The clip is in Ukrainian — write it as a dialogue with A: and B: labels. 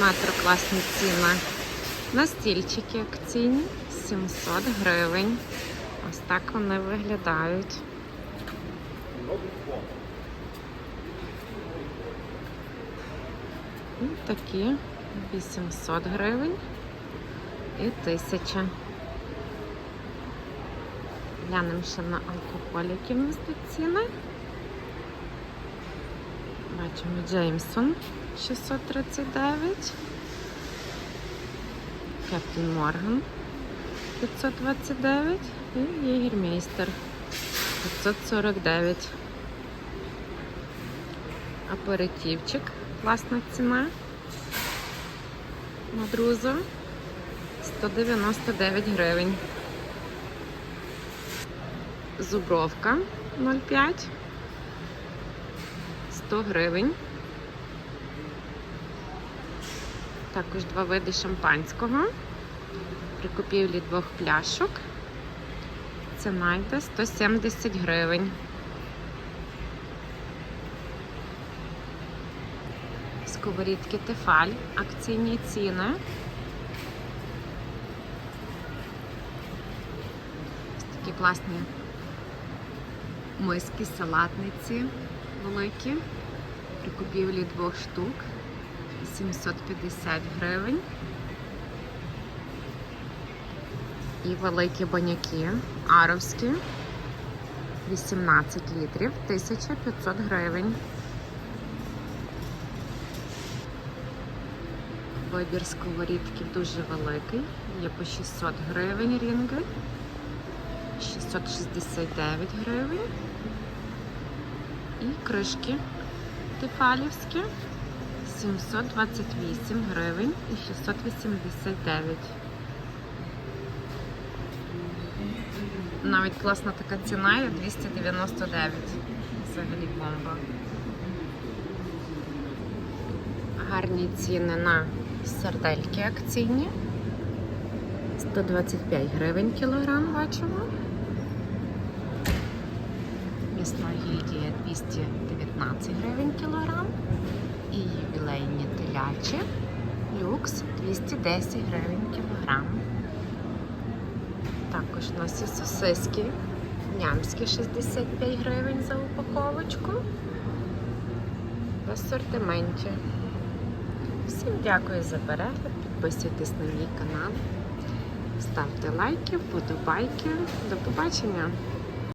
A: Метро класні ціни. На стільчики акційні 700 гривень. Ось так вони виглядають. І такі 800 гривень і 1000. Глянемо ще на алкоголь, які в нас тут ціни. Бачимо Джеймсон 639. Кептін Морган 529 і Єгермейстер 549. Аперитивчик, класна ціна. Мадрузо 199 гривень. Зубровка 0,5 100 гривень. Також два види шампанського. При купівлі двох пляшок. Ціна йде 170 гривень. Сковорідки Тефаль, акційні ціни. Ось такі класні миски, салатниці великі. При купівлі двох штук 750 гривень. І великі баняки аровські 18 літрів 1500 гривень. Вибір сковорідків дуже великий. Є по 600 гривень рінги, 669 гривень. І кришки тефалівські 728 гривень і 689. Навіть класна така ціна є 299. Взагалі бомба. Гарні ціни на сардельки акційні. 125 гривень кілограм бачимо. М'ясна гільдія 219 гривень кілограм. І ювілейні телячі люкс 210 гривень кілограм. Також у нас є сосиски нямські 65 гривень за упаковочку. В асортименті. Всім дякую за перегляд. Підписуйтесь на мій канал, ставте лайки, вподобайки. До побачення!